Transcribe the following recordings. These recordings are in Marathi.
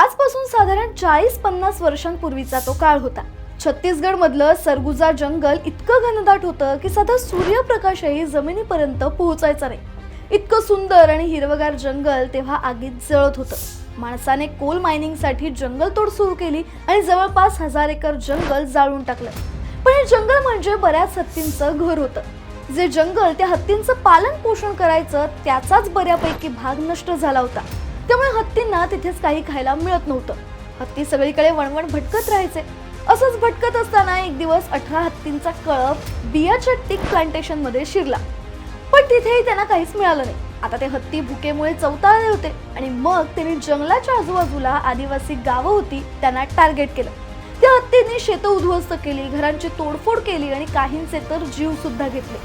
आजपासून साधारण चाळीस पन्नास वर्षांपूर्वीचा तो काळ होता. छत्तीसगडमधलं सरगुजा जंगल इतकं घनदाट होतं की साधा सूर्यप्रकाशही जमिनीपर्यंत पोहोचायचा नाही. इतकं सुंदर आणि हिरवगार जंगल तेव्हा आगीत जळत होतं. माणसाने कोल मायनिंगसाठी जंगलतोड सुरू केली आणि जवळपास हजार एकर जंगल जाळून टाकलं. पण हे जंगल म्हणजे बऱ्याच हत्तींचं घर होतं. जे जंगल त्या हत्तींचं पालन पोषण करायचं त्याचाच बऱ्यापैकी भाग नष्ट झाला होता. त्यामुळे हत्तींना तिथेच काही खायला मिळत नव्हतं. हत्ती सगळीकडे वणवण भटकत राहायचे. असंच भटकत असताना एक दिवस अठरा हत्तींचा कळप बियाच्या टिक प्लांटेशनमध्ये शिरला. पण तिथेही त्यांना काहीच मिळालं नाही. आता ते हत्ती भुकेमुळे चौताळले होते आणि मग त्यांनी जंगलाच्या आजूबाजूला आदिवासी गावं होती त्यांना टार्गेट केलं. त्या हत्तींनी शेतं उद्ध्वस्त केली घरांची तोडफोड केली आणि काहींचे तर जीव सुद्धा घेतले.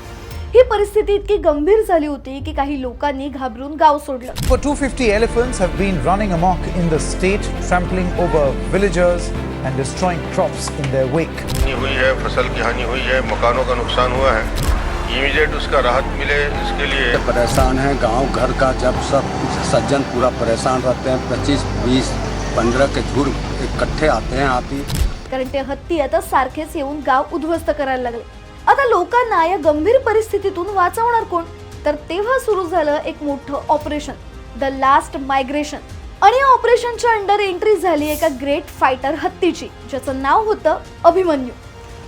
ही परिस्थिती इतकी गंभीर झाली होती की काही लोकांनी घाबरून गाव सोडलं. Over 250 elephants have been running amok in the state, trampling over villagers and destroying crops in their wake. हानि हुई है फसल की हानि हुई है मकानों का नुकसान हुआ है। इमीडिएट उसका राहत मिले इसके लिए। परेशान है गांव घर का जब सब सज्जन पूरा परेशान रहते हैं पच्चीस बीस पंद्रह के झुंड इकट्ठे आते हैं हाथी कारण ते हत्ती आता सारखेच येऊन गाव उद्ध्वस्त करायला लागले. आता लोकांना या गंभीर परिस्थितीतून वाचवणार कोण? तर तेव्हा सुरू झालं एक मोठं ऑपरेशन द लास्ट मायग्रेशन आणि या ऑपरेशनच्या अंडर एंट्री झाली एका ग्रेट फायटर हत्तीची ज्याचं नाव होतं अभिमन्यू.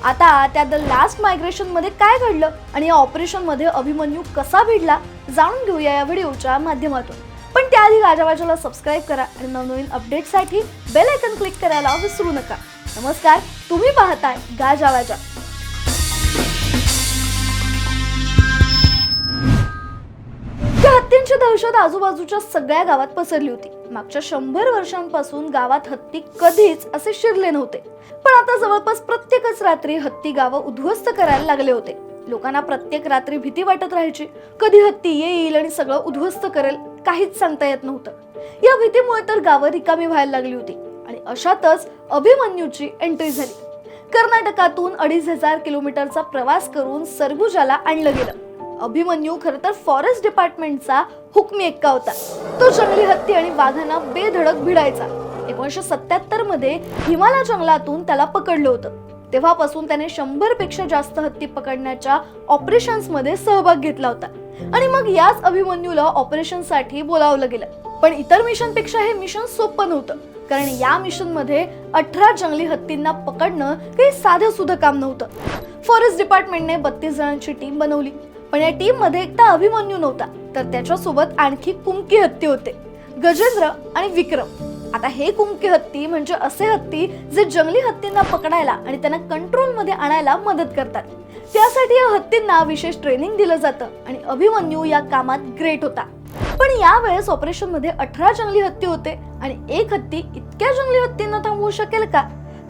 आता त्या द लास्ट मायग्रेशनमध्ये काय घडलं आणि या ऑपरेशनमध्ये अभिमन्यू कसा भिडला जाणून घेऊया या व्हिडिओच्या माध्यमातून. पण त्याआधी गाजावाजाला सबस्क्राईब करा आणि नवनवीन अपडेटसाठी बेल आयकन क्लिक करायला विसरू नका. नमस्कार तुम्ही पाहताय गाजावाजा दहशत आजूबाजूच्या सगळ्या गावात पसरली होती. मागच्या शंभर वर्षांपासून गावात हत्ती कधीच असे शिरले नव्हते. पण आता जवळपास प्रत्येकच रात्री हत्ती गावं उद्ध्वस्त करायला लागले होते. लोकांना प्रत्येक रात्री भीती वाटत राहायची. कधी हत्ती येईल आणि सगळं उद्ध्वस्त करेल काहीच सांगता येत नव्हतं. या भीतीमुळे तर गावं रिकामी व्हायला लागली होती. आणि अशातच अभिमन्यूची एंट्री झाली. कर्नाटकातून अडीच हजार किलोमीटरचा प्रवास करून सरगुजाला आणलं गेलं. अभिमन्यू खरं तर फॉरेस्ट डिपार्टमेंटचा हुकमी एक्का होता. तो जंगली हत्ती आणि वाघांना बेधडक भिडायचा. एकोणीसशे सत्याहत्तरमध्ये हिमालय जंगलातून त्याला पकडलं होतं. तेव्हापासून त्याने शंभरपेक्षा जास्त हत्ती पकडण्याच्या ऑपरेशन्समध्ये सहभाग घेतला होता. आणि मग याच अभिमन्यूला ऑपरेशनसाठी बोलावलं गेलं. पण इतर मिशनपेक्षा हे मिशन सोपं नव्हतं. कारण या मिशनमध्ये अठरा जंगली हत्तींना पकडणं काही साधं सुद्धा काम नव्हतं. फॉरेस्ट डिपार्टमेंटने बत्तीस जणांची टीम बनवली. पण या टीममध्ये एकटा अभिमन्यू नव्हता तर त्याच्यासोबत आणखी कुमकी हत्ती होते गजेंद्र आणि विक्रम. आता हे कुंकी हत्ती म्हणजे असे हत्ती जे जंगली हत्तींना पकडायला आणि त्यांना कंट्रोलमध्ये आणायला मदत करतात. त्यासाठी या हत्तींना विशेष ट्रेनिंग दिलं जातं आणि अभिमन्यू या कामात ग्रेट होता. पण यावेळेस ऑपरेशनमध्ये अठरा जंगली हत्ती होते आणि एक हत्ती इतक्या जंगली हत्तींना थांबवू शकेल का?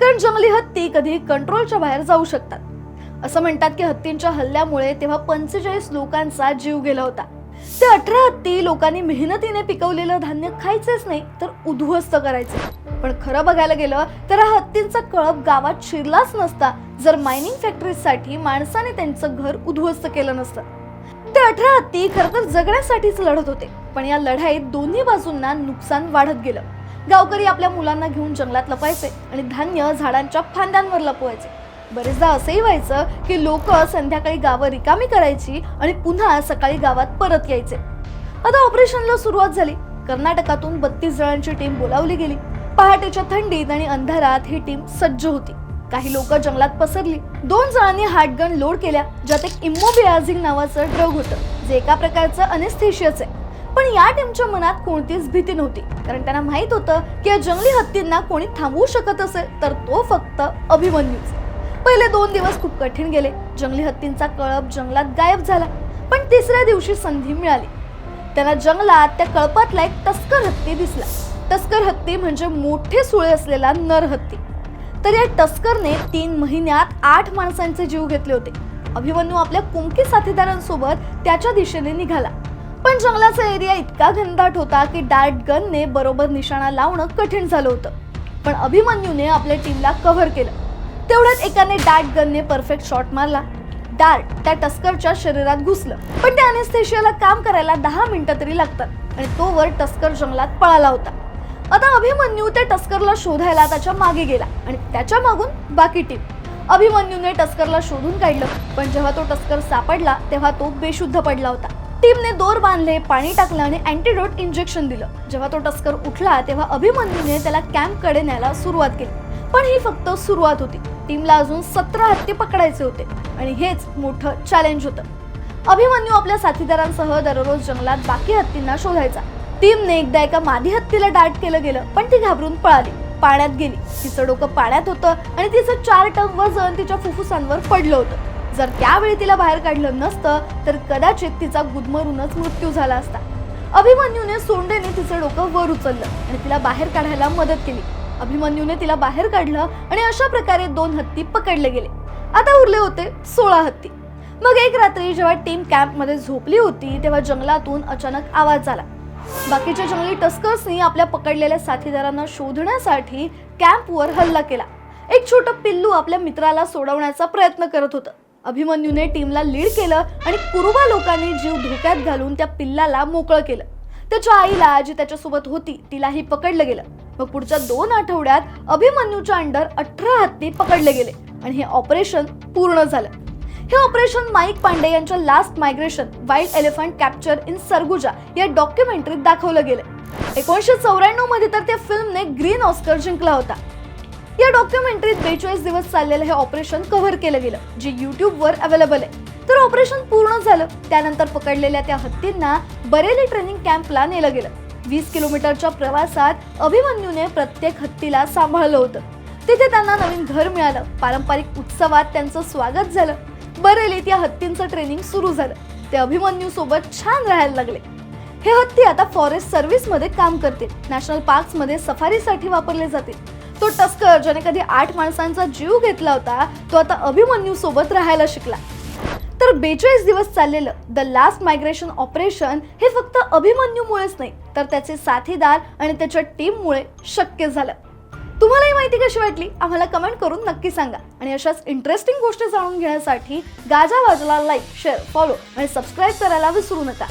कारण जंगली हत्ती कधी कंट्रोलच्या बाहेर जाऊ शकतात. असं म्हणतात की हत्तींच्या हल्ल्यामुळे तेव्हा पंचेचाळीस लोकांचा जीव गेला होता. ते अठरा हत्ती लोकांनी मेहनतीने पिकवलेलं धान्य खायचेच नाही तर उद्ध्वस्त करायचे. पण खरं बघायला गेलं तर हा हत्तींचा कळप गावात शिरलाच नसता जर मायनिंग फॅक्टरीसाठी माणसाने त्यांचं घर उद्ध्वस्त केलं नसतं. ते अठरा हत्ती खरं तर जगण्यासाठीच लढत होते पण या लढाईत दोन्ही बाजूंना नुकसान वाढत गेलं. गावकरी आपल्या मुलांना घेऊन जंगलात लपायचे आणि धान्य झाडांच्या फांद्यांवर लपवायचे. बरेचदा असंही व्हायचं की लोक संध्याकाळी गावं रिकामी करायची आणि पुन्हा सकाळी गावात परत यायचे. आता ऑपरेशनला सुरुवात झाली. कर्नाटकातून बत्तीस जणांची टीम बोलावली गेली. पहाटेच्या थंडीत आणि अंधारात ही टीम सज्ज होती. काही लोक जंगलात पसरली. दोन जणांनी हार्टगन लोड केल्या ज्यात एक इम्मोबियाझिंग नावाचं ड्रग होतं जे एका प्रकारचं अनेस्थेशियाच आहे. पण या टीमच्या मनात कोणतीच भीती नव्हती कारण त्यांना माहीत होतं की या जंगली हत्तींना कोणी थांबवू शकत असेल तर तो फक्त अभिमन्यूच पहिले दोन दिवस खूप कठीण गेले. जंगली हत्तींचा कळप जंगलात गायब झाला पण तिसऱ्या दिवशी संधी मिळाली. त्यांना जंगलात त्या कळपातला एक तस्कर हत्ती दिसला. तस्कर हत्ती म्हणजे मोठे सुळे असलेला नर हत्ती. तर या टस्करने तीन महिन्यात आठ माणसांचे जीव घेतले होते. अभिमन्यू आपल्या कुमकी साथीदारांसोबत त्याच्या दिशेने निघाला. पण जंगलाचा एरिया इतका घनदाट होता की डार्ट गनने बरोबर निशाणा लावणं कठीण झालं होतं. पण अभिमन्यूने आपल्या टीमला कव्हर केलं. तेवढ्यात एकाने डार्ट गनने परफेक्ट शॉट मारला. डार्ट त्या टस्करच्या शरीरात घुसलं. पण त्या अनेस्थेशियाला काम करायला दहा मिनिटं तरी लागतात आणि तो वर टस्कर जंगलात पळाला होता. आता अभिमन्यू त्या टस्करला शोधायला त्याच्यामागे गेला आणि त्याच्या मागून बाकी टीम अभिमन्यूने टस्करला शोधून काढलं. पण जेव्हा तो टस्कर सापडला तेव्हा तो बेशुद्ध पडला होता. टीमने दोर बांधले पाणी टाकलं आणि अँटीडोट इंजेक्शन दिलं. जेव्हा तो टस्कर उठला तेव्हा अभिमन्यूने त्याला कॅम्पकडे न्यायला सुरुवात केली. पण ही फक्त सुरुवात होती. टीमला अजून सतरा हत्ती पकडायचे होते आणि हेच मोठं चॅलेंज होतं. अभिमन्यू आपल्या साथीदारांसह दररोज जंगलात बाकी हत्तींना शोधायचा. टीमने एकदा एका मादी हत्तीला डाट केलं गेलं पण ती घाबरून पळाली. पाण्यात गेली. तिचं डोकं पाण्यात होतं आणि तिचं चार टन वजन तिच्या फुफ्फुसांवर पडलं होतं. जर त्यावेळी तिला बाहेर काढलं नसतं तर कदाचित तिचा गुदमरूनच मृत्यू झाला असता. अभिमन्यूने सोंडेने तिचं डोकं वर उचललं आणि तिला बाहेर काढायला मदत केली. अभिमन्यूने तिला बाहेर काढलं आणि अशा प्रकारे दोन हत्ती पकडले गेले. आता उरले होते सोळा हत्ती. मग एक रात्री जेव्हा टीम कॅम्पमध्ये झोपली होती तेव्हा जंगलातून अचानक आवाज आला. बाकीच्या जंगली टस्कर्सनी आपल्या पकडलेल्या साथीदारांना शोधण्यासाठी कॅम्पवर हल्ला केला. एक छोटं पिल्लू आपल्या मित्राला सोडवण्याचा प्रयत्न करत होतं. अभिमन्यूने टीमला लीड केलं आणि कुरुबा लोकांनी जीव धोक्यात घालून त्या पिल्लाला मोकळं केलं. त्याच्या आईला जी त्याच्यासोबत होती तिलाही पकडलं गेलं. मग पुढच्या दोन आठवड्यात अभिमन्यूच्या अंडर अठरा हत्ती पकडले गेले आणि हे ऑपरेशन पूर्ण झालं. हे ऑपरेशन माईक पांडे यांच्या last migration wild elephant capture in Surguja या डॉक्युमेंटरीत दाखवलं गेलं. एकोणीसशे चौऱ्याण्णवमध्ये तर त्या फिल्मने ग्रीन ऑस्कर जिंकला होता. या डॉक्युमेंटरीत बेचाळीस दिवस चाललेलं हे ऑपरेशन कव्हर केलं गेलं जे युट्यूबवर अवेलेबल आहे. तर ऑपरेशन पूर्ण झालं. त्यानंतर पकडलेल्या त्या हत्तींना बरेली ट्रेनिंग कॅम्पला नेलं गेलं. वीस किलोमीटरच्या प्रवासात अभिमन्यूने प्रत्येक हत्तीला सांभाळलं होतं. तिथे त्यांना नवीन घर मिळालं. पारंपरिक उत्सवात त्यांचं स्वागत झालं. बरेलीत या हत्तींचं ट्रेनिंग सुरू झालं. ते अभिमन्यू सोबत छान राहायला लागले. हे हत्ती आता फॉरेस्ट सर्व्हिसमध्ये काम करतील. नॅशनल पार्क्समध्ये सफारीसाठी वापरले जातील. तो टस्कर ज्याने कधी आठ माणसांचा जीव घेतला होता तो आता अभिमन्यू सोबत राहायला शिकला. तर बेचाळीस दिवस चाललेलं द लास्ट मायग्रेशन ऑपरेशन हे फक्त अभिमन्यूमुळेच नाही तर त्याचे साथीदार आणि त्याच्या टीममुळे शक्य झालं. तुम्हाला ही माहिती कशी वाटली? आम्हाला कमेंट करून नक्की सांगा. आणि अशाच इंटरेस्टिंग गोष्टी जाणून घेण्यासाठी गाजा बाजूला लाईक शेअर फॉलो आणि सबस्क्राईब करायला विसरू नका.